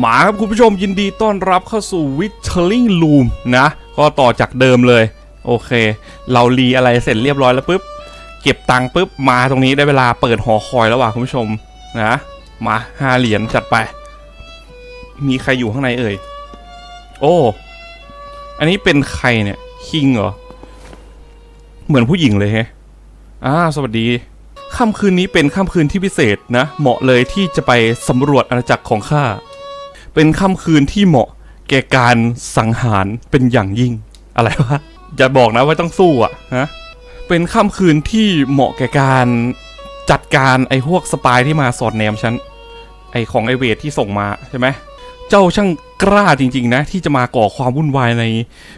หมาครับคุณผู้ชมยินดีต้อนรับเข้าสู่ Witchering Room นะ ก็ต่อจากเดิมเลย โอเค เรารีอะไรเสร็จเรียบร้อยแล้วปุ๊บ เก็บตังค์ปุ๊บ มาตรงนี้ได้เวลาเปิดหอคอยแล้วว่ะคุณผู้ชมนะ มาห้าเหรียญจัดไป มีใครอยู่ข้างในเอ่ย โอ้ อันนี้เป็นใครเนี่ย คิงเหรอ เหมือนผู้หญิงเลยแฮะอ่าสวัสดีค่ำคืนนี้เป็นค่ำคืนที่พิเศษนะ เหมาะเลยที่จะไปสำรวจอาณาจักรของข้า เป็นค่ำคืนที่เหมาะแก่การสังหารเป็นอย่างยิ่ง อะไรวะอย่าบอกนะว่าต้องสู้อะฮะเป็นค่ำคืนที่เหมาะแก่การจัดการไอ้พวกสปายที่มาสอดแนมฉันไอ้ของไอเวทที่ส่งมาใช่ไหมเจ้าช่างกล้าจริง ๆ นะ ที่จะมาก่อความวุ่นวายใน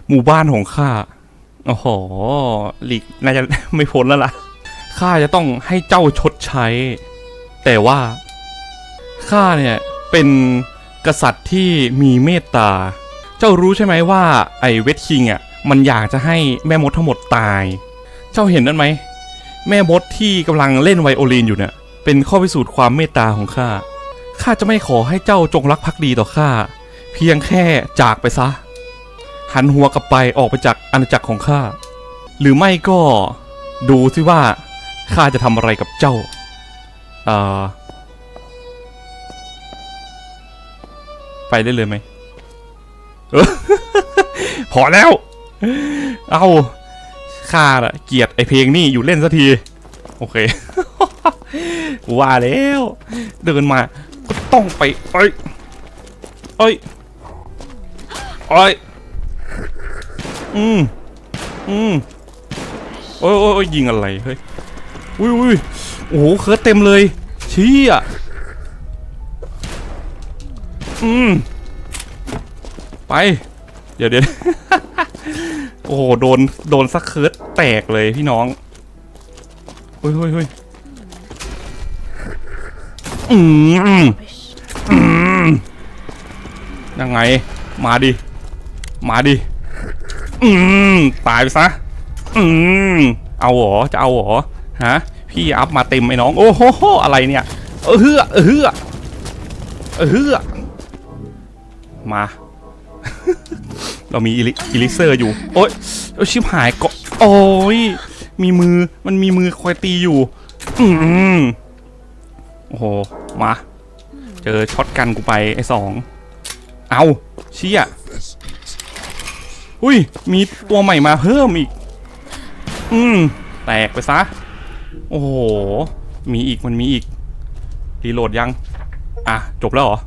หมู่บ้านของข้าโอ้โหหลีกน่าจะไม่พ้นแล้วล่ะข้าจะต้องให้เจ้าชดใช้ แต่ว่าข้าเนี่ยเป็น กษัตริย์ที่มีเมตตา เจ้ารู้ใช่ไหมว่าไอ้เวทคิงอะมันอยากจะให้แม่มดทั้งหมดตาย เจ้าเห็นนั่นไหม แม่มดที่กำลังเล่นไวโอลินอยู่เนี่ยเป็นข้อพิสูจน์ความเมตตาของข้า ข้าจะไม่ขอให้เจ้าจงรักภักดีต่อข้า เพียงแค่จากไปซะ หันหัวกลับไปออกไปจากอาณาจักรของข้า หรือไม่ก็ดูสิว่าข้าจะทำอะไรกับเจ้า เอ่อ ไปได้เลยไหมออพอแล้ว เอาข้าน่ะเกียดไอเพลงนี่อยู่เล่นสักที โอเคว่าแล้ว เดินมาก็ต้องไปเอ้ยเอ้ยเอ้ยอืมอืมโอ้ยโอ้ยยิงอะไรเฮ้ยอุ้ยอุ้ยโอ้โหเคิร์เต็มเลยชี้อะ อืมไป เดี๋ยวเดี๋ยว โอ้โหโดนโดนสักเคิร์ดแตกเลยพี่น้องเฮ้ยเฮ้ยเฮ้ยอืมอืมยังไง มาดิ มาดิ อืมตายไปซะ อืมเอาเหรอ จะเอาเหรอ ฮะ พี่อัพมาเต็มไอ้น้อง โอ้โห อะไรเนี่ย เออเฮือเออเฮือเออเฮือ มา เรามีอิลิเซอร์อยู่ โอ๊ยโอ้ยชิบหายก็โอ้ยมีมือมันมีมือคอยตีอยู่ อืมโอ้โห มา เจอช็อตกันกูไปไอ้สอง เอาเชี่ยอุ้ย มีตัวใหม่มาเพิ่มอีก อืม แตกไปซะ โอ้โห มีอีกมันมีอีก รีโหลดยัง อะ จบแล้วเหรอ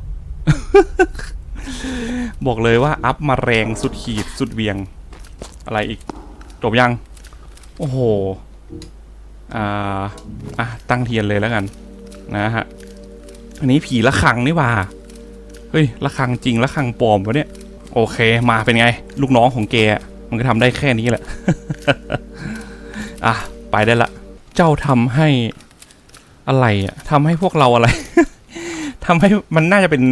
บอกเลยว่าอัพมาแรงสุดขีดสุดเวียง อะไรอีก จบยัง โอ้โห อ่า อะ ตั้งเทียนเลยแล้วกัน นะฮะ อันนี้ผีละคังนี่ว่า เฮ้ยละคังจริงละคังปลอมวะเนี่ย โอเค มาเป็นไง ลูกน้องของแกมันก็ทำได้แค่นี้แหละ อะ ไปได้ละ เจ้าทำให้อะไรอะทำให้พวกเราอะไร ทำให้มันน่าจะเป็น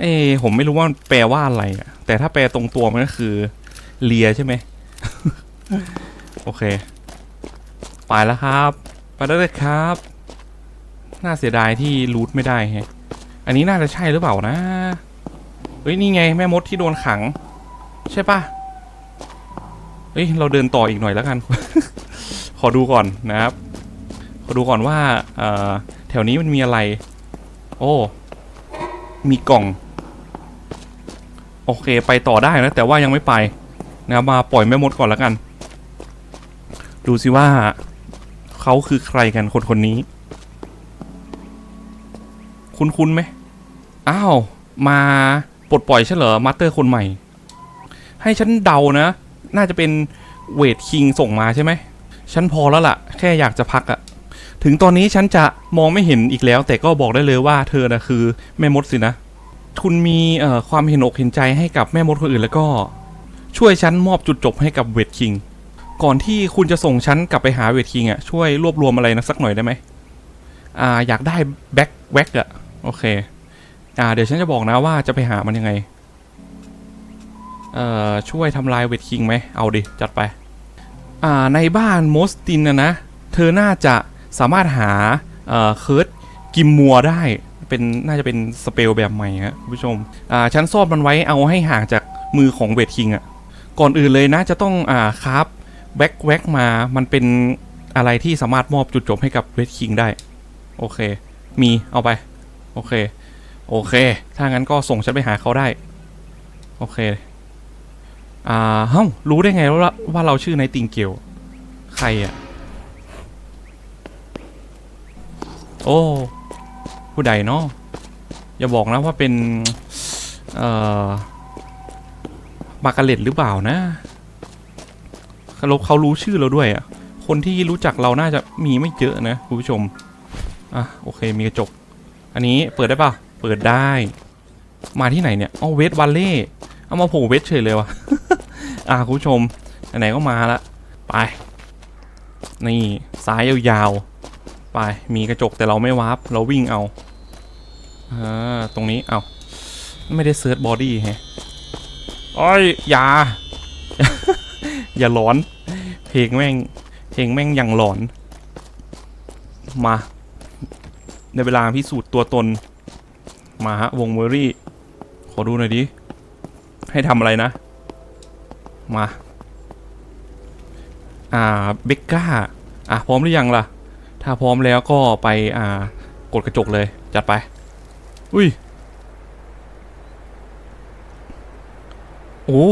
เอ้ผมไม่รู้ว่าแปลว่าอะไรอะแต่ถ้าแปลตรงตัวมันก็คือเลียใช่ไหม โอเค ไปแล้วครับ ไปได้เลยครับ น่าเสียดายที่รูทไม่ได้แฮะ อันนี้น่าจะใช่หรือเปล่านะ เฮ้ย นี่ไงแม่มดที่โดนขัง ใช่ปะเฮ้ย เราเดินต่ออีกหน่อยแล้วกัน ขอดูก่อนนะครับ ขอดูก่อนว่าแถวนี้มันมีอะไร โอ้ มีกล่อง โอเคไปต่อได้นะ แต่ว่ายังไม่ไปนะครับมาปล่อยแม่มดก่อนแล้วกัน ดูสิว่าเขาคือใครกันคนคนนี้ คุ้นๆไหมอ้าว มาปลดปล่อยใช่เหรอมาสเตอร์คนใหม่ ให้ฉันเดานะ น่าจะเป็นเวทคิงส่งมาใช่ไหมฉันพอแล้วล่ะ แค่อยากจะพักอะถึงตอนนี้ฉันจะมองไม่เห็นอีกแล้ว แต่ก็บอกได้เลยว่าเธอนะคือแม่มดสินะ คุณมีเอ่อความเห็นอกเห็นใจให้กับแม่มดคนอื่นแล้วก็ช่วยฉันมอบจุดจบให้กับเวทคิง ก่อนที่คุณจะส่งฉันกลับไปหาเวทคิงอะช่วยรวบรวมอะไรนะสักหน่อยได้ไหมอ่าอยากได้แบ็คแว็กอะโอเคอ่าเดี๋ยวฉันจะบอกนะว่าจะไปหามันยังไงเอ่อช่วยทำลายเวทคิงไหมเอาดิจัดไปอ่าในบ้านโมสตินนะนะเธอน่าจะสามารถหาเอ่อเคิร์ดกิมมัวได้ เป็นน่าจะเป็นสเปลแบบใหม่ฮะคุณผู้ชมอ่าฉันซ่อนมันไว้เอาให้ห่างจากมือของเวทคิงอะก่อนอื่นเลยนะจะต้องอ่าคราฟแบ็กแว็กมามันเป็นอะไรที่สามารถมอบจุดจบให้กับเวทคิงได้ โอเค มีเอาไป โอเค โอเค ถ้างั้นก็ส่งฉันไปหาเขาได้ โอเค อ่าเฮ้ารู้ได้ไงว่าว่าเราชื่อในติงเกียวใครอะโอ้ ผู้ใดเนาะอย่าบอกนะว่าเป็นเอ่อมากาเร็ตหรือเปล่านะเขาเขารู้ชื่อเราด้วยอะ่ะคนที่รู้จักเราน่าจะมีไม่เยอะนะคุณผู้ชมอะโอเคมีกระจก อันนี้เปิดได้ปะเปิดได้ มาที่ไหนเนี่ยเอาเวสวันเล่เอามาโผล่เวสเฉยเลยวะอะคุณผู้ชมไหนก็มาละไปนี่ซ้ายยาวๆไปมีกระจกแต่เราไม่วาร์ปเราวิ่งเอา อ่าตรงนี้เอาไม่ได้เซิร์ชบอดี้แฮะอ้อยอย่า อย่าหลอน เพลงแม่ง เพลงแม่งอย่างหลอน มา ในเวลาพิสูจน์ตัวตน มาฮะ วงเมอรี่ ขอดูหน่อยดิ ให้ทำอะไรนะ มา อ่า เบกก้า อะ พร้อมหรือยังล่ะ ถ้าพร้อมแล้วก็ไป อ่า กดกระจกเลย จัดไป อุ้ย โอ้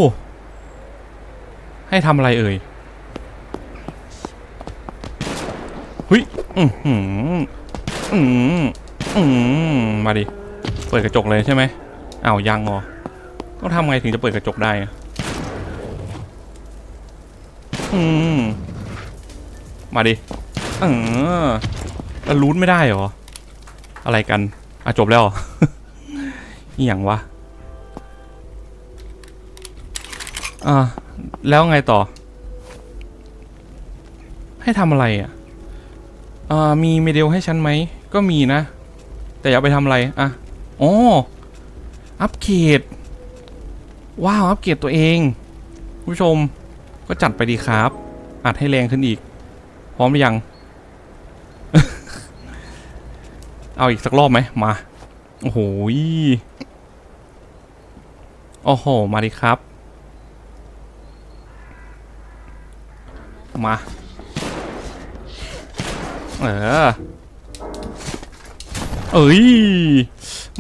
ให้ทำอะไรเอ่ยหุยอืมอืมอืมอืมมาดิ เปิดกระจกเลยใช่ไหมอ้าวยังเหรอต้องทำไงถึงจะเปิดกระจกได้อืมมาดิ เออแล้วรูทไม่ได้เหรอ อะไรกัน อะจบแล้วเหรออหย่างวะ อ่า แล้วไงต่อ ให้ทำอะไรอะ อ่า มีเมเดลให้ฉันไหม ก็มีนะ แต่อย่าไปทำอะไร อะอ๋ออัปเกรด ว้าว อัปเกรดตัวเอง ผู้ชม ก็จัดไปดีครับ อัดให้แรงขึ้นอีก พร้อมหรือยัง เอาอีกสักรอบไหมมา โอ้โหโอ้โห มาดิครับ มา เออ เอ้ย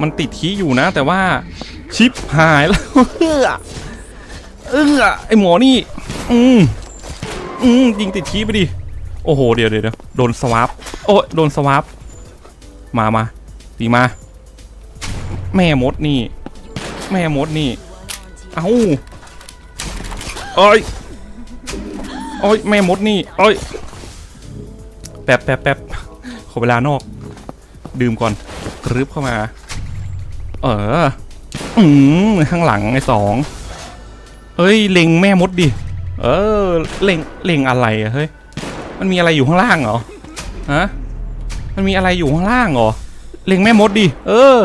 มันติดขี้อยู่นะ แต่ว่าชิปหายแล้วเออเออไอหมอนี่ อืมอืมยิงติดขี้ไปดิ โอ้โห เดี๋ยวเดี๋ยวโดนสวาปโอ้ยโดนสวาป มามาตีมา แม่มดนี่ แม่มดนี่ เอ้าโอ้ยโอ้ยแม่มดนี่โอ้ยแป๊บแป๊บแป๊บขอเวลานอก ดื่มก่อนรึบเข้ามา เออ อืมข้างหลังไอ้สองเฮ้ย เล็งแม่มดดิ เออ เล็ง เล็งอะไรอะเฮ้ย มันมีอะไรอยู่ข้างล่างเหรอ ฮะ มันมีอะไรอยู่ข้างล่างเหรอ เล็งแม่มดดิ เออ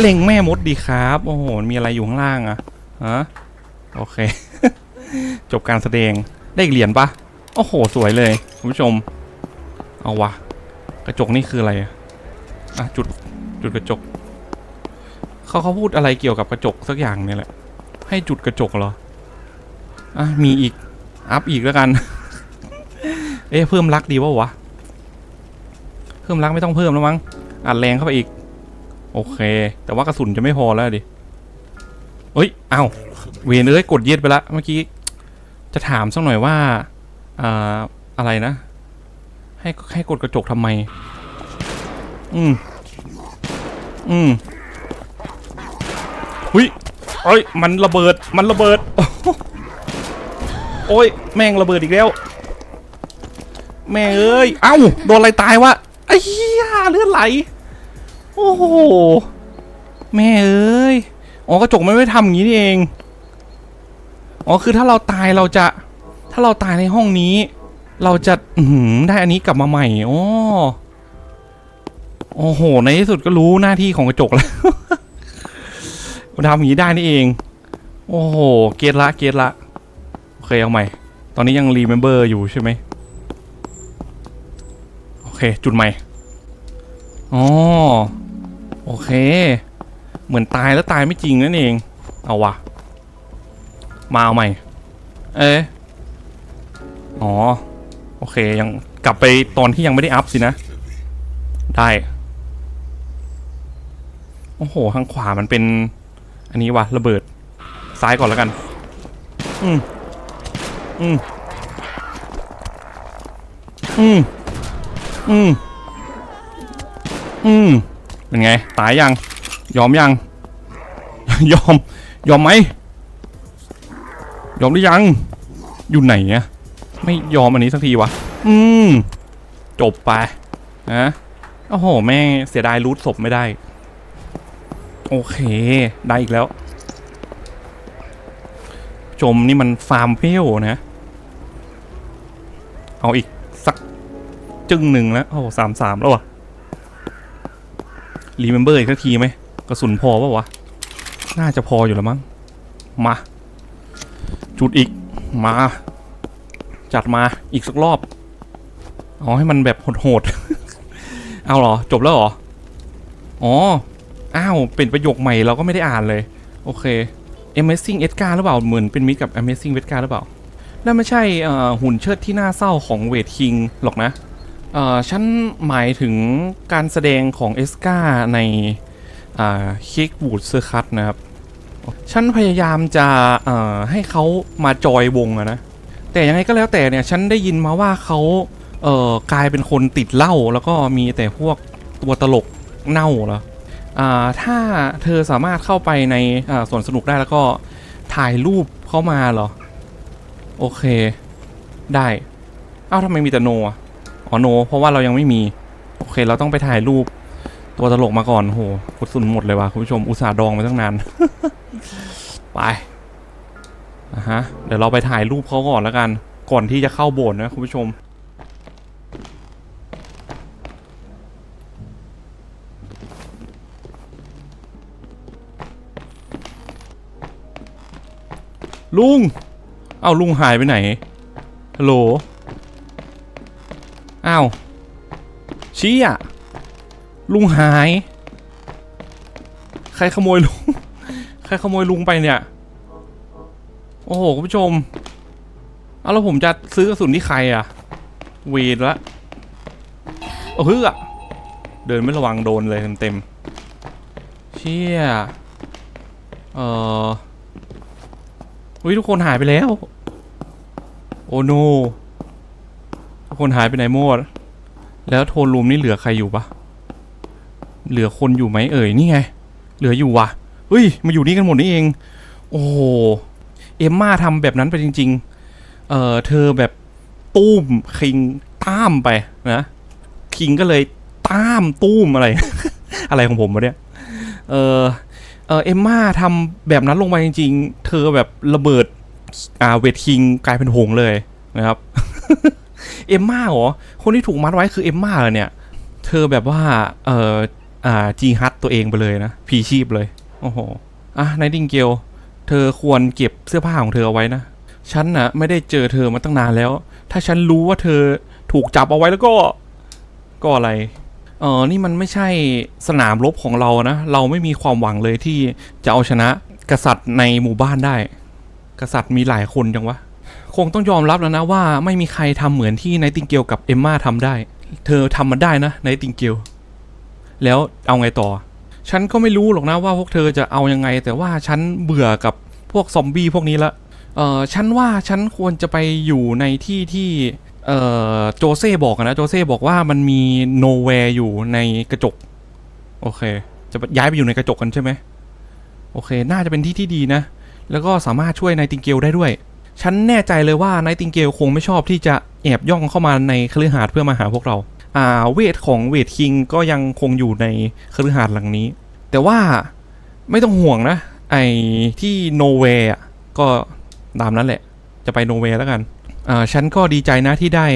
เล็งแม่มดดีครับ โอ้โห มีอะไรอยู่ข้างล่างอะฮะ โอเค จบการแสดง ได้เหรียญปะโอ้โห สวยเลยคุณผู้ชม เอาวะ กระจกนี่คืออะไรอะอะจุด จุดกระจก เขาเขาพูดอะไรเกี่ยวกับกระจกสักอย่างเนี่ยแหละ ให้จุดกระจกเหรอ อะ มีอีก อัพอีกแล้วกัน เอ๊ะเพิ่มรักดีวะวะ เพิ่มรักไม่ต้องเพิ่มแล้วมั้งอัดแรงเข้าไปอีก โอเค แต่ว่ากระสุนจะไม่พอแล้วดิเอ้ยเอ้าเวนเอ้ยกดเย็ดไปละเมื่อกี้จะถามสักหน่อยว่าอ่าอะไรนะ ให้ให้กดกระจกทำไม อืมอืมหุยโอ้ยมันระเบิดมันระเบิด โอ้ยแม่งระเบิดอีกแล้ว แม่เอ้ย เอ้าโดนอะไรตายวะ อ้เหี้ยเลือดไหล โอ้โห แม่เอ้ย อ๋อกระจกมันไม่ทำอย่างนี้นี่เอง อ๋อคือถ้าเราตายเราจะ ถ้าเราตายในห้องนี้ เราจะหือได้อันนี้กลับมาใหม่โอ้โอ้โห ในที่สุดก็รู้หน้าที่ของกระจกแล้วทำอย่างนี้ได้นี่เอง โอ้โห เกตละ เกตละ โอเคเอาใหม่ ตอนนี้ยังรีเมมเบอร์อยู่ใช่ไหม เคจุดใหม่อ๋อโอเค เหมือนตายแล้วตายไม่จริงนั่นเอง เอาวะมาเอาใหม่ เอ๊อ๋อ โอเคยังกลับไปตอนที่ยังไม่ได้อัพสินะ ได้ โอ้โห ทางขวามันเป็น อันนี้วะระเบิด ซ้ายก่อนแล้วกัน อืมอืมอืม อืม อืม เป็นไง ตายยัง ยอมยัง ยอม ยอมไหม ยอมหรือยัง อยู่ไหนเนี่ยไม่ยอมอันนี้สักทีวะ อืม จบไปนะโอ้โห แม่เสียดายรูทศพไม่ได้ โอเค ได้อีกแล้วจมนี่มันฟาร์มเวลนะ เอาอีก จึ้งหนึ่งแล้ว โอ้สามสามแล้ววะรีเมมเบอร์อีกสักทีไหมกระสุนพอปะวะ น่าจะพออยู่แล้วมั้ง มา จุดอีก มา จัดมาอีกสักรอบ เอาให้มันแบบโหดๆ เอาเหรอ จบแล้วเหรอ อ๋อ อ้าว เป็นประโยคใหม่เราก็ไม่ได้อ่านเลย โอเค Amazing Edgar หรือเปล่า เหมือนเป็นมิตรกับ Amazing Edgar หรือเปล่านั่นไม่ใช่หุ่นเชิดที่น่าเศร้าของเวทคิงหรอกนะ เอ่อฉันหมายถึงการแสดงของเอสกาในอ่าคิกบูดเซอร์คัตนะครับ ฉันพยายามจะเอ่อให้เขามาจอยวงอะนะ แต่ยังไงก็แล้วแต่เนี่ยฉันได้ยินมาว่าเขาเอ่อกลายเป็นคนติดเหล้าแล้วก็มีแต่พวกตัวตลกเน่าเหรออ่าถ้าเธอสามารถเข้าไปในอ่าสวนสนุกได้แล้วก็ถ่ายรูปเข้ามาเหรอ โอเค ได้ เอ้าทำไมมีแต่โนอะ อ๋อโน เพราะว่าเรายังไม่มี โอเค เราต้องไปถ่ายรูป ตัวตลกมาก่อนโหกดสุนหมดเลยว่ะคุณผู้ชมอุตส่าห์ดองมาตั้งนาน ไปอะฮะ เดี๋ยวเราไปถ่ายรูปเขาก่อนแล้วกัน ก่อนที่จะเข้าโบสถ์นะคุณผู้ชมลุง เอ้าลุงหายไปไหน ฮัลโหล อ้าวชี้อะลุงหาย ใครขโมยลุง ใครขโมยลุงไปเนี่ย โอ้โหคุณผู้ชม เอาแล้วผมจะซื้อกระสุนที่ใครอะเวรละเอาฮึอะเดินไม่ระวังโดนเลยเต็มๆเชี่ย เอออุ้ยทุกคนหายไปแล้ว โอ้โนทุก คนหายไปไหนหมด แล้วโทนรูมนี่เหลือใครอยู่ปะเหลือคนอยู่ไหมเอ่ยนี่ไง เหลืออยู่วะเฮ้ยมาอยู่นี่กันหมดนี่เอง โอ้โหเอมม่าทำแบบนั้นไปจริง ๆ เออเธอแบบตุ้มคิงต้ามไปนะคิงก็เลยต้ามตุ้มอะไร อะไรของผมวะเนี่ยเออเออเอมม่าทำแบบนั้นลงไปจริง ๆ เธอแบบระเบิดอ่าเวทคิงกลายเป็นหงส์เลยนะครับ เอมม่าเหรอ คนที่ถูกมัดไว้คือเอมม่าเหรอเนี่ย เธอแบบว่า เอ่อ อ่า จีฮัตตัวเองไปเลยนะ พีชีพเลย โอ้โห อะไนติงเกล เธอควรเก็บเสื้อผ้าของเธอเอาไว้นะ ฉันน่ะไม่ได้เจอเธอมาตั้งนานแล้ว ถ้าฉันรู้ว่าเธอถูกจับเอาไว้แล้วก็ ก็อะไรเออนี่มันไม่ใช่สนามรบของเรานะ เราไม่มีความหวังเลยที่จะเอาชนะกษัตริย์ในหมู่บ้านได้ กษัตริย์มีหลายคนจังวะ คงต้องยอมรับแล้วนะว่าไม่มีใครทำเหมือนที่ไนติงเกลกับเอมมาทำได้ เธอทำมันได้นะไนติงเกลแล้วเอาไงต่อ ฉันก็ไม่รู้หรอกนะว่าพวกเธอจะเอายังไง แต่ว่าฉันเบื่อกับพวกซอมบี้พวกนี้ละเออฉันว่าฉันควรจะไปอยู่ในที่ที่เออโจเซ่บอกนะโจเซ่บอกว่ามันมีโนแวร์อยู่ในกระจก โอเค จะย้ายไปอยู่ในกระจกกันใช่ไหมโอเค น่าจะเป็นที่ที่ดีนะ แล้วก็สามารถช่วยไนติงเกลได้ด้วย ฉันแน่ใจเลยว่าไนติงเกลคงไม่ชอบที่จะแอบย่องเข้ามาในคฤหาสน์เพื่อมาหาพวกเรา อ่าเวทของเวทคิงก็ยังคงอยู่ในคฤหาสน์หลังนี้ แต่ว่าไม่ต้องห่วงนะ ไอ้ที่โนเวย์ก็ตามนั้นแหละ จะไปโนเวย์แล้วกัน อ่าฉันก็ดีใจนะที่ได้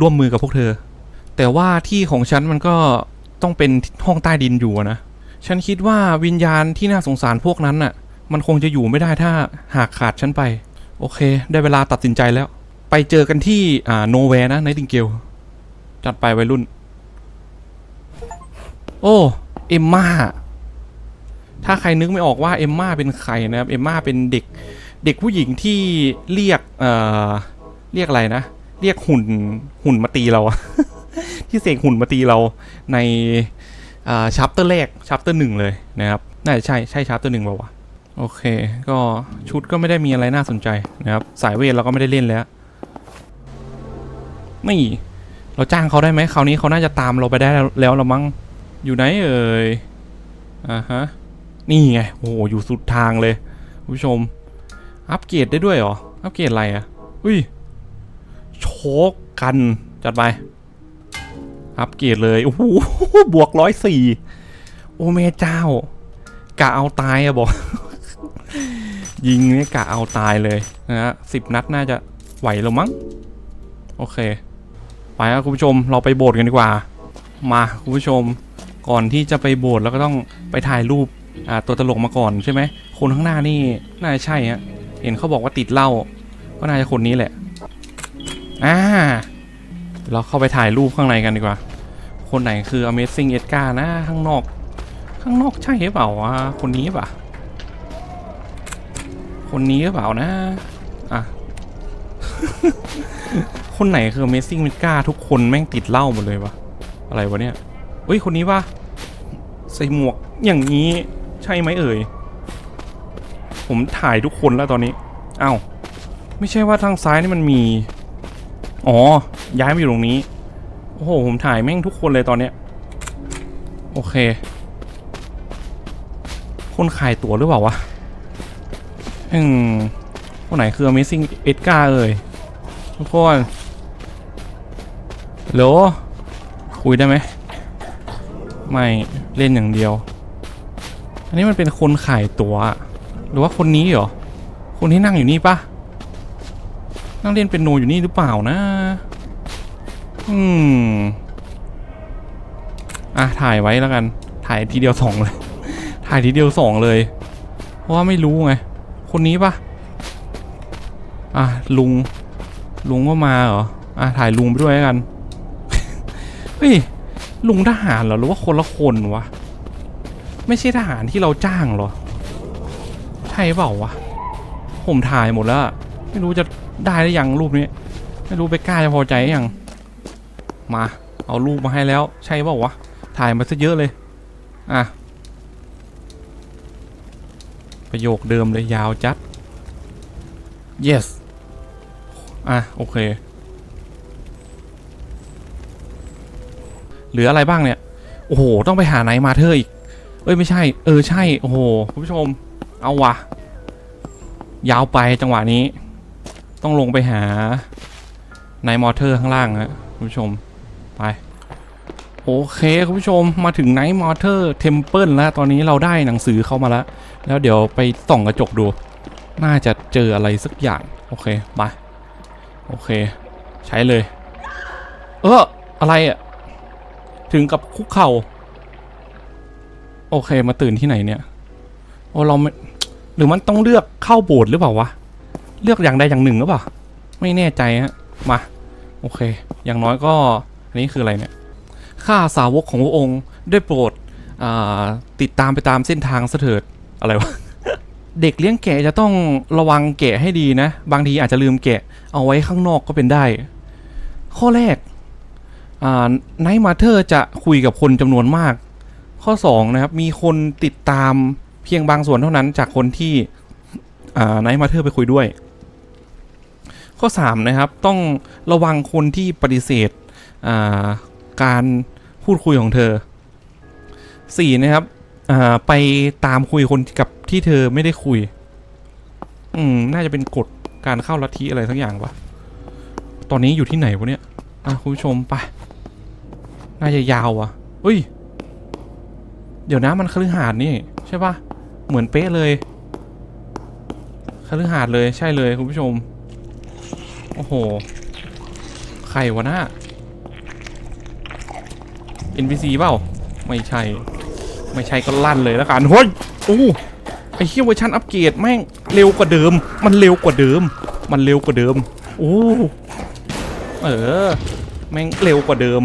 ร่วมมือกับพวกเธอ แต่ว่าที่ของฉันมันก็ต้องเป็นห้องใต้ดินอยู่นะ ฉันคิดว่าวิญญาณที่น่าสงสารพวกนั้นน่ะ มันคงจะอยู่ไม่ได้ถ้าหากขาดฉันไป โอเค ได้เวลาตัดสินใจแล้ว ไปเจอกันที่อ่าโนแวร์นะไนติงเกลจัดไปวัยรุ่น โอ้เอมมาถ้าใครนึกไม่ออกว่าเอมมาเป็นใครนะครับเอมมาเป็นเด็กเด็กผู้หญิงที่เรียกเอ่อเรียกอะไรนะ เรียกหุ่นหุ่นมาตีเรา ที่เสกหุ่นมาตีเราในอ่าชัปเตอร์แรกชัปเตอร์หนึ่งเลยนะครับน่าจะใช่ใช่ชัปเตอร์หนึ่งเปล่าวะ โอเค ก็ชุดก็ไม่ได้มีอะไรน่าสนใจนะครับ สายเวทเราก็ไม่ได้เล่นแล้ว ไม่ เราจ้างเขาได้ไหมคราวนี้เขาน่าจะตามเราไปได้แล้วแล้วละมั้ง อยู่ไหนเอ่ย อ่าฮะ นี่ไง โอ้โห อยู่สุดทางเลยผู้ชม อัปเกรดได้ด้วยเหรอ อัปเกรดอะไรอะอุ้ย โชกกัน จัดไป อัปเกรดเลย โอ้โห บวกร้อยสี่ โอ้แม่เจ้ากะเอาตายอะบอก ยิงนี่กะเอาตายเลยนะฮะสิบนัดน่าจะไหวแล้วมั้ง โอเค ไปครับคุณผู้ชมเราไปโบสถ์กันดีกว่า มาคุณผู้ชม ก่อนที่จะไปโบสถ์เราก็ต้องไปถ่ายรูปอ่าตัวตลกมาก่อนใช่ไหมคนข้างหน้านี่น่าจะใช่ฮะเห็นเขาบอกว่าติดเหล้าก็น่าจะคนนี้แหละอ่าเราเข้าไปถ่ายรูปข้างในกันดีกว่า คนไหนคือ Amazing Edgar นะข้างนอก ข้างนอกใช่หรือเปล่าวะคนนี้ป่ะ คนนี้หรือเปล่านะ อะ คนไหนคือ Amazing m i d g a ทุกคนแม่งติดเหล้าหมดเลยวะ อะไรวะเนี่ยเฮ้ย คนนี้ปะใส่หมวกอย่างนี้ใช่ไหมเอ่ย ผมถ่ายทุกคนแล้วตอนนี้อ้าวไม่ใช่ว่าทางซ้ายนี่มันมี อ๋อ ย้ายมาอยู่ตรงนี้ โอ้โห ผมถ่ายแม่งทุกคนเลยตอนเนี้ย โอเค คนขายตั๋วหรือเปล่าวะ อืมคนไหนคือ Amazing Edgar เอ่ยทุกคนโหลคุยได้ไหม ไม่เล่นอย่างเดียว อันนี้มันเป็นคนขายตัว๋ว หรือว่าคนนี้เหรอ คนที่นั่งอยู่นี่ปะนั่งเล่นเป็นโนอยู่นี่หรือเปล่านะ อืม อะ ถ่ายไว้แล้วกัน ถ่ายทีเดียวสองเลย ถ่ายทีเดียวสองเลย เพราะว่าไม่รู้ไง คนนี้ปะอะลุง ลุงก็มาเหรอ อะถ่ายลุงไปด้วยกัน เฮ้ย ลุงทหารเหรอ หรือว่าคนละคนวะ ไม่ใช่ทหารที่เราจ้างเหรอ ใช่เปล่าวะ ผมถ่ายหมดแล้ว ไม่รู้จะได้หรือยังรูปนี้ ไม่รู้ไปกล้าจะพอใจอยัง มา เอารูปมาให้แล้ว ใช่เปล่าวะ ถ่ายมาซะเยอะเลย อะ ประโยคเดิมเลยยาวจัด yes อะ โอเค เหลืออะไรบ้างเนี่ย โอ้โห ต้องไปหาไหนมาเธออีก เอ้ย ไม่ใช่ เออ ใช่ โอ้โห คุณผู้ชม เอาวะ ยาวไปจังหวะนี้ ต้องลงไปหาในมอเตอร์ข้างล่างฮะคุณผู้ชม ไป โอเค คุณผู้ชม มาถึงไนท์มอเตอร์เทมเพิลแล้ว ตอนนี้เราได้หนังสือเข้ามาแล้ว แล้วเดี๋ยวไปส่องกระจกดู น่าจะเจออะไรสักอย่าง โอเค มา โอเค ใช้เลย เอออะไรอะถึงกับคุกเข่า โอเค มาตื่นที่ไหนเนี่ยโอ้เราไม่หรือมันต้องเลือกเข้าโบสถ์หรือเปล่าวะ เลือกอย่างใดอย่างหนึ่งหรือเปล่า ไม่แน่ใจฮะ มา โอเค อย่างน้อยก็อันนี้คืออะไรเนี่ย ข้าสาวกของพระองค์ได้โปรดอ่าติดตามไปตามเส้นทางเสถิด อะไรวะ เด็กเลี้ยงแกะจะต้องระวังแกะให้ดีนะ บางทีอาจจะลืมแกะ เอาไว้ข้างนอกก็เป็นได้ ข้อแรกไนท์มาเธอร์จะคุยกับคนจำนวนมาก ข้อ 2 นะครับ มีคนติดตามเพียงบางส่วนเท่านั้นจากคนที่ไนท์มาเธอร์ไปคุยด้วย ข้อ 3 นะครับ ต้องระวังคนที่ปฏิเสธการพูดคุยของเธอ 4 นะครับ อ่าไปตามคุยคนกับที่เธอไม่ได้คุย อืม น่าจะเป็นกฎการเข้าลัทธิอะไรสักอย่างปะตอนนี้อยู่ที่ไหนวะเนี่ย อะคุณผู้ชมไป น่าจะยาวอะเฮ้ย เดี๋ยวนะมันคฤหาสน์นี่ ใช่ปะเหมือนเป๊ะเลยคฤหาสน์เลยใช่เลยคุณผู้ชม โอ้โห ใครวะหน้า NPC เปล่า ไม่ใช่ ไม่ใช่ก็ลั่นเลยแล้วกันเฮ้ยโอ้ไอ้เฮียเวอร์ชันอัปเกรดแม่งเร็วกว่าเดิม มันเร็วกว่าเดิม มันเร็วกว่าเดิม โอ้เออแม่งเร็วกว่าเดิม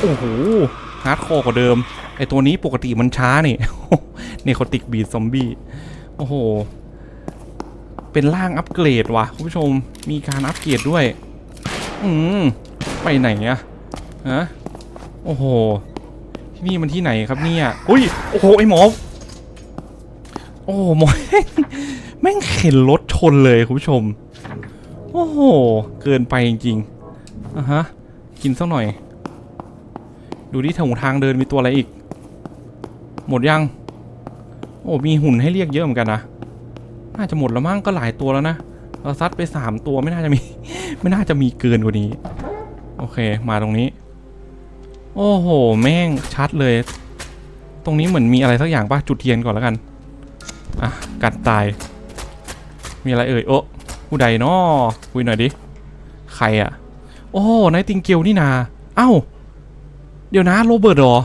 โอ้โหฮาร์ดคอร์กว่าเดิมไอตัวนี้ปกติมันช้านี่เนี่ยเขาติกบีดซอมบี้โอ้โหเป็นร่างอัปเกรดว่ะคุณผู้ชมมีการอัปเกรดด้วย อืมไปไหนอะฮะโอ้โห ที่นี่มันที่ไหนครับเนี่ยอุ้ยโอ้โหไอหมอโอ้โหหมอแม่งเข็นรถชนเลยคุณผู้ชม โอ้โหเกินไปจริงๆอะฮะกินสักหน่อย ดูที่ถงทางเดินมีตัวอะไรอีก หมดยัง โอ้มีหุ่นให้เรียกเยอะเหมือนกันนะน่าจะหมดแล้วมั้งก็หลายตัวแล้วนะเราซัดไปสามตัวไม่น่าจะมี ไม่น่าจะมีเกินกว่านี้ โอเค มาตรงนี้ โอ้โห แม่งชัดเลย ตรงนี้เหมือนมีอะไรสักอย่างป่ะจุดเทียนก่อนแล้วกัน อะ กัดตาย มีอะไรเอ่ย โอ้ผู้ใดนาะคุยหน่อยดิ ใครอะโอ้นายติงเกลนี่นา เอ้า เดี๋ยวนะโรเบิร์ตเหรอ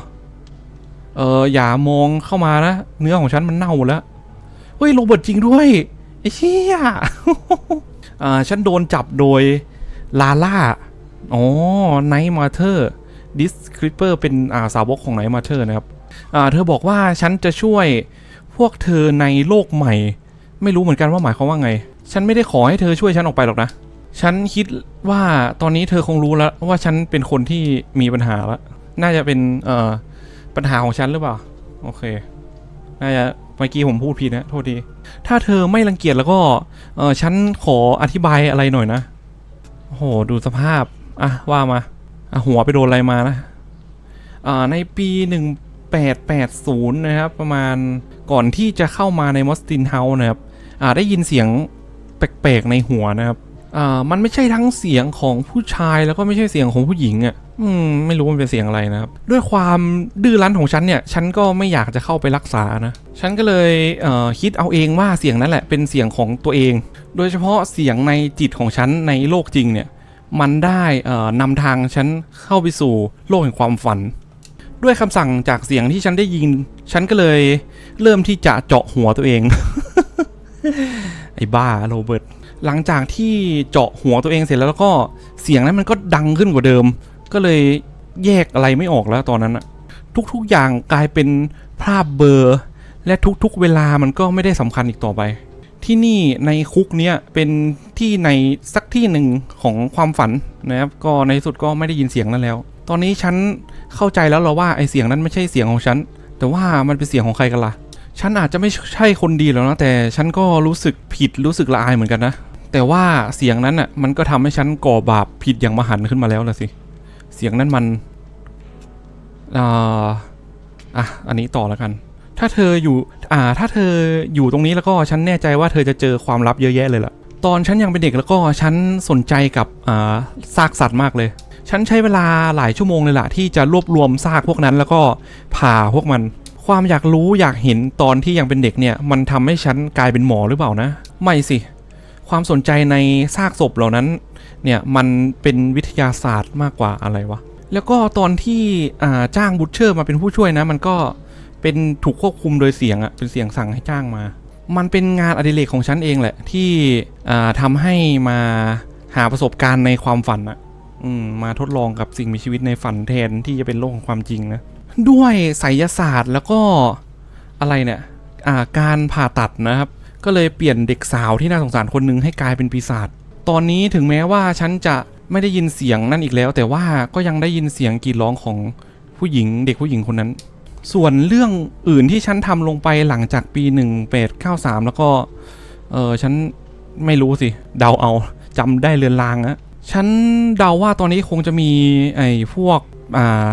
เอออย่ามองเข้ามานะ เนื้อของฉันมันเน่าแล้ว เฮ้ยโรเบิร์ตจริงด้วยไอ้เชี่ยอ่าฉันโดนจับโดยลาล่า อ๋อไนท์มาเธอร์ ดิสคริปเปอร์เป็นอาสาวกของไนท์มาเธอร์นะครับเธอบอกว่าฉันจะช่วยพวกเธอในโลกใหม่ ไม่รู้เหมือนกันว่าหมายความว่าไง ฉันไม่ได้ขอให้เธอช่วยฉันออกไปหรอกนะ ฉันคิดว่าตอนนี้เธอคงรู้แล้วว่าฉันเป็นคนที่มีปัญหาแล้วน่าจะเป็นเอปัญหาของฉันหรือเปล่า โอเค น่าจะเมื่อกี้ผมพูดผิดนะโทษที ถ้าเธอไม่รังเกียจแล้วก็เอฉันขออธิบายอะไรหน่อยนะโหดูสภาพ อะว่ามา อะหัวไปโดนอะไรมานะอ่าในปี 1880 นะครับ ประมาณก่อนที่จะเข้ามาในมอสตินเฮาส์นะครับอ่าได้ยินเสียงแปลกๆในหัวนะครับอ่ามันไม่ใช่ทั้งเสียงของผู้ชายแล้วก็ไม่ใช่เสียงของผู้หญิงอะ่ะอืมไม่รู้มันเป็นเสียงอะไรนะครับ ด้วยความดื้อรั้นของฉันเนี่ย ฉันก็ไม่อยากจะเข้าไปรักษานะ ฉันก็เลยเอ่อคิดเอาเองว่าเสียงนั้นแหละเป็นเสียงของตัวเอง โดยเฉพาะเสียงในจิตของฉันในโลกจริงเนี่ย มันได้เอ่อนำทางฉันเข้าไปสู่โลกแห่งความฝัน ด้วยคำสั่งจากเสียงที่ฉันได้ยิน ฉันก็เลยเริ่มที่จะเจาะหัวตัวเอง ไอ้บ้าโรเบิร์ตหลังจากที่เจาะหัวตัวเองเสร็จแล้วแล้วก็เสียงนั้นมันก็ดังขึ้นกว่าเดิม ก็เลยแยกอะไรไม่ออกแล้วตอนนั้นอะทุกๆอย่างกลายเป็นภาพเบลอร์ และทุกๆเวลามันก็ไม่ได้สำคัญอีกต่อไป ที่นี่ในคุกเนี้ยเป็นที่ในสักที่หนึ่งของความฝันนะครับก็ในสุดก็ไม่ได้ยินเสียงนั้นแล้ว ตอนนี้ฉันเข้าใจแล้วเหรอว่าไอเสียงนั้นไม่ใช่เสียงของฉัน แต่ว่ามันเป็นเสียงของใครกันล่ะฉันอาจจะไม่ใช่คนดีแล้วนะแต่ฉันก็รู้สึกผิดรู้สึกละอายเหมือนกันนะแต่ว่าเสียงนั้นอะมันก็ทำให้ฉันก่อบาปผิดอย่างมหันขึ้นมาแล้วละสิเสียงนั้นมันอ่าอะอันนี้ต่อแล้วกัน ถ้าเธออยู่ อ่า ถ้าเธออยู่ตรงนี้แล้วก็ฉันแน่ใจว่าเธอจะเจอความลับเยอะแยะเลยล่ะ ตอนฉันยังเป็นเด็กแล้วก็ฉันสนใจกับอ่าซากสัตว์มากเลย ฉันใช้เวลาหลายชั่วโมงเลยล่ะที่จะรวบรวมซากพวกนั้นแล้วก็ผ่าพวกมัน ความอยากรู้อยากเห็นตอนที่ยังเป็นเด็กเนี่ย มันทำให้ฉันกลายเป็นหมอหรือเปล่านะ ไม่สิ ความสนใจในซากศพเหล่านั้น เนี่ยมันเป็นวิทยาศาสตร์มากกว่าอะไรวะ แล้วก็ตอนที่จ้างบูชเชอร์มาเป็นผู้ช่วยนะ มันก็ เป็นถูกควบคุมโดยเสียงอะเป็นเสียงสั่งให้จ้างมา มันเป็นงานอดิเรกของฉันเองแหละ ที่อ่าทำให้มาหาประสบการณ์ในความฝันอะอมมาทดลองกับสิ่งมีชีวิตในฝันแทนที่จะเป็นโลกของความจริงนะด้วยไสยศาสตร์แล้วก็อะไรเนี่ยอ่าการผ่าตัดนะครับ ก็เลยเปลี่ยนเด็กสาวที่น่าสงสารคนนึงให้กลายเป็นปีศาจตอนนี้ถึงแม้ว่าฉันจะไม่ได้ยินเสียงนั่นอีกแล้ว แต่ว่าก็ยังได้ยินเสียงกรีดร้องของผู้หญิงเด็กผู้หญิงคนนั้น ส่วนเรื่องอื่นที่ฉันทำลงไปหลังจากปี 1893 แล้วก็ เออฉันไม่รู้สิ เดาเอาจำได้เรือนรางอะฉันเดาว่าตอนนี้คงจะมีไอ้พวก อ่า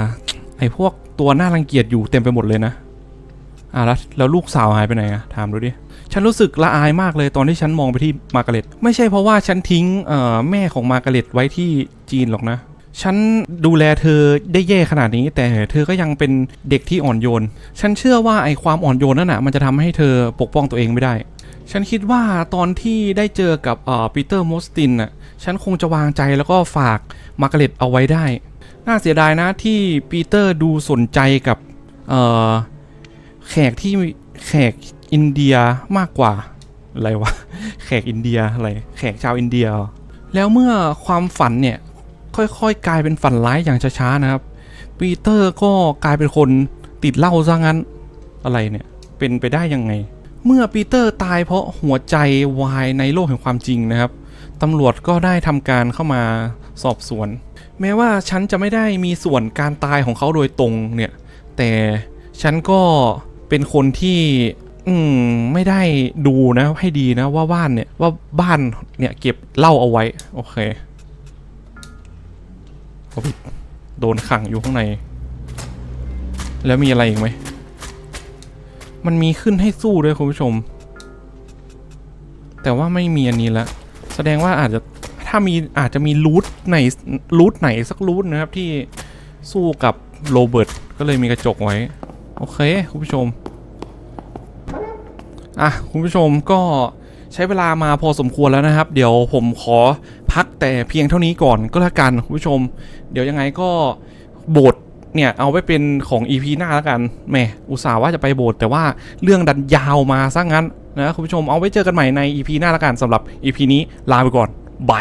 ไอ้พวกตัวน่ารังเกียจอยู่เต็มไปหมดเลยนะ อ่าแล้วแล้วลูกสาวหายไปไหนอะถามดูดิ ฉันรู้สึกละอายมากเลยตอนที่ฉันมองไปที่มาร์กาเร็ต ไม่ใช่เพราะว่าฉันทิ้งเอ่อแม่ของมาร์กาเร็ตไว้ที่จีนหรอกนะ ฉันดูแลเธอได้แย่ขนาดนี้ แต่เธอก็ยังเป็นเด็กที่อ่อนโยน ฉันเชื่อว่าไอ้ความอ่อนโยนนั่นน่ะมันจะทำให้เธอปกป้องตัวเองไม่ได้ ฉันคิดว่าตอนที่ได้เจอกับเอ่อปีเตอร์มอสตินน่ะฉันคงจะวางใจแล้วก็ฝากมาร์กาเร็ตเอาไว้ได้ น่าเสียดายนะที่ปีเตอร์ดูสนใจกับเอ่อแขกที่แขกอินเดียมากกว่าอะไรวะแขกอินเดียอะไรแขกชาวอินเดีย แล้วเมื่อความฝันเนี่ย ค่อยๆ กลายเป็นฝันร้ายอย่างช้าๆนะครับ ปีเตอร์ก็กลายเป็นคนติดเหล้าซะงั้น อะไรเนี่ย เป็นไปได้ยังไง เมื่อปีเตอร์ตายเพราะหัวใจวายในโลกแห่งความจริงนะครับตำรวจก็ได้ทำการเข้ามาสอบสวน แม้ว่าฉันจะไม่ได้มีส่วนการตายของเขาโดยตรงเนี่ย แต่ฉันก็เป็นคนที่ อืมไม่ได้ดูนะให้ดีนะว่าบ้านเนี่ยว่าบ้านเนี่ยเก็บเหล้าเอาไว้ โอเค โควิดโดนขังอยู่ข้างใน แล้วมีอะไรอีกไหม มันมีขึ้นให้สู้ด้วยคุณผู้ชม แต่ว่าไม่มีอันนี้ละแสดงว่าอาจจะถ้ามีอาจจะมีรูทไหนรูทไหนสักรูทนะครับที่สู้กับโรเบิร์ตก็เลยมีกระจกไว้ โอเค คุณผู้ชม อะ คุณผู้ชมก็ใช้เวลามาพอสมควรแล้วนะครับ เดี๋ยวผมขอ พักแต่เพียงเท่านี้ก่อนก็แล้วกันคุณผู้ชม เดี๋ยวยังไงก็โบทเนี่ย เอาไว้เป็นของ EP หน้าแล้วกันแหมอุตส่าห์ว่าจะไปโบสแต่ว่าเรื่องดันยาวมาซะงั้นนะคุณผู้ชมเอาไว้เจอกันใหม่ใน EP หน้าแล้วกันสำหรับ EP นี้ลาไปก่อนบาย